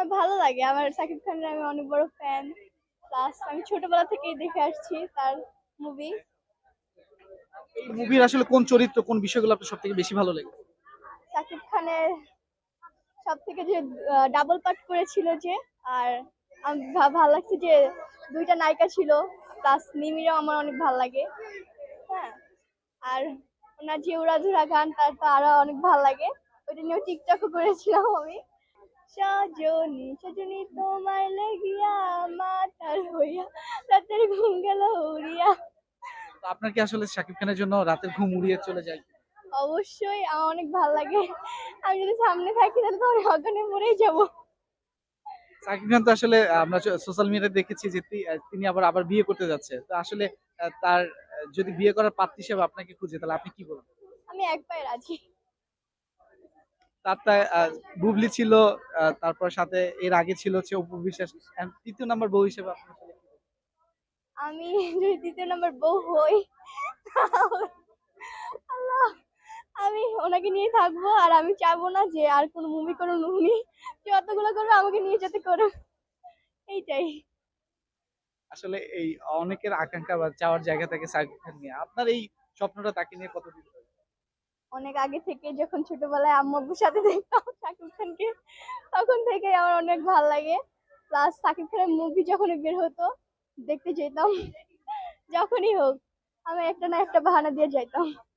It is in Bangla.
আমার ভালো লাগে। আমার সাকিব খানের আমি অনেক বড় ফ্যান প্লাস আমি ছোটবেলা থেকেই দেখে আসছি তার মুভি এই মুভির আসলে কোন চরিত্র কোন বিষয়গুলো আপনার সবথেকে বেশি ভালো লাগে? সাকিব খানের সব থেকে যে ডাবল পার্ট করেছিল যে আর আমি ভালো লাগছে যে দুইটা নায়িকা ছিল। প্লাস মিমিরাও আমার অনেক ভালো লাগে। হ্যাঁ আর ওনার যে উড়াধুরা গান তার তো আরও অনেক ভালো লাগে। ওইটা নিয়েও টিকটকও করেছিলাম আমি। সজনী সজনী তোমার লেগিয়া মাতার হইয়া রাতের ঘুম গেল উড়িয়া। আপনার কি আসলে শাকিব খানের জন্য রাতের ঘুম উড়িয়ে চলে যায়? অবশ্যই আমার অনেক ভালো লাগে। আমি যদি সামনে থাকি তাহলে তো আমি অজ্ঞানে মরেই যাব। শাকিব খান তো আসলে আমরা সোশ্যাল মিডিয়াতে দেখেছি যে তিনি আবার আবার বিয়ে করতে যাচ্ছে। তো আসলে তার যদি বিয়ে করার পাত্র হিসেবে আপনাকে খুঁজে তাহলে আপনি কি বলবেন? আমি এক পায়ে রাজি তার আহ, বুবলি ছিল তারপর সাথে এর আগে ছিল হচ্ছে অপু বিশ্বাস তৃতীয় নাম্বার বউ হিসেবে আপনি আসলে কি বলবেন? আমি যদি দ্বিতীয় নম্বর বউ হই আল্লাহ আমি ওনাকে নিয়ে থাকব আর আমি চাইব না যে আর কোনো মুভি করুন উনি যতগুলো করবে আমাকে নিয়ে যেতে করুন এইটাই আসলে এই অনেকের আকাঙ্ক্ষা বা চাওয়ার জায়গা থেকে শাকিব খান নিয়ে আপনার এই স্বপ্নটা তাকে নিয়ে কতদিন ধরে? অনেক আগে থেকে যখন ছোটবেলায় আম্মাবুর সাথে দেখতাম শাকিব খানকে, তখন থেকে আমার অনেক ভালো লাগে। প্লাস শাকিব খানের মুভি যখন বের হতো, দেখতে যেতাম। যখনই হোক, আমি একটা না একটা বাহানা দিয়ে যাইতাম।